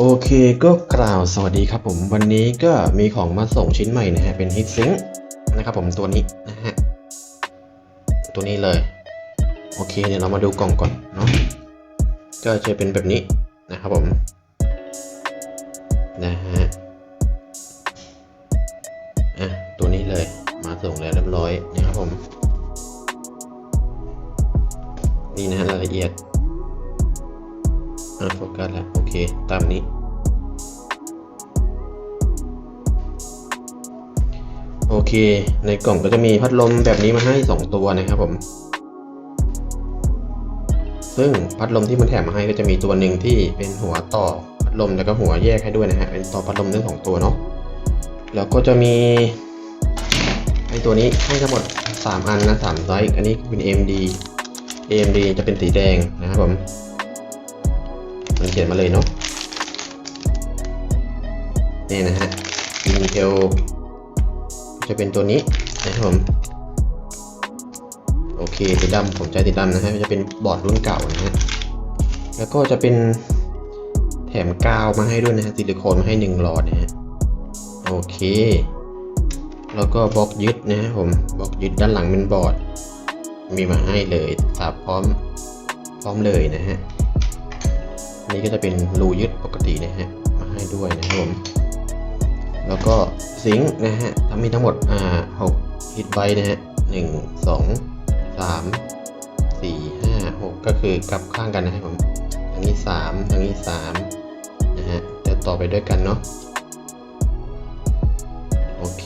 โอเคก็กล่าวสวัสดีครับผม วันนี้ก็มีของมาส่งชิ้นใหม่นะฮะ เป็นฮิตซิงนะครับผมตัวนี้นะฮะ ตัวนี้เลย โอเคเดี๋ยวเรามาดูกล่องก่อนเนาะก็จะเป็นแบบนี้นะครับผม นะฮะอะตัวนี้เลยมาส่งแล้วเรียบร้อยนะครับผม นี่นะฮะรายละเอียด อ่าโฟกัสแล้ว โอเค ตามนี้ โอเค ในกล่องก็จะมีพัดลมแบบนี้มาให้ 2 ตัวนะครับผม ซึ่งพัดลมที่มันแถมมาให้ก็จะมีตัวหนึ่งที่เป็นหัวต่อพัดลมแล้วก็หัวแยกให้ด้วยนะฮะ เป็นต่อพัดลมทั้งสองตัวเนาะ แล้วก็จะมีไอตัวนี้ให้ทั้งหมด 3 อันนะ3ไซส์ อันนี้เป็น AMD AMD จะเป็นสีแดงนะครับผม มันเขียนมาเลยเนาะนี่นะฮะ Intel จะเป็นตัวนี้นะครับผมโอเคสีดดำผมใจสีดดำนะฮะจะเป็นบอร์ดรุ่นเก่านะฮะแล้วก็จะเป็นแถมกาวมาให้ด้วยนะฮะซิลิโคนมาให้หนึ่งหลอดนะฮะโอเค แล้วก็บล็อกยึดนะครับผมบล็อกยึดด้านหลังเป็นบอร์ด มีมาให้เลยสับพร้อมพร้อมเลยนะฮะ นี้ก็จะเป็นรูยึดปกตินะฮะมาให้ด้วยนะครับผมแล้วก็ซิงค์นะฮะทำมีทั้งหมดอ่าหกฮิตไบนะฮะหนึ่งสองสามสี่ห้าหกก็คือกลับข้างกันนะครับผมทางนี้สามทางนี้สามนะฮะจะต่อไปด้วยกันเนาะโอเค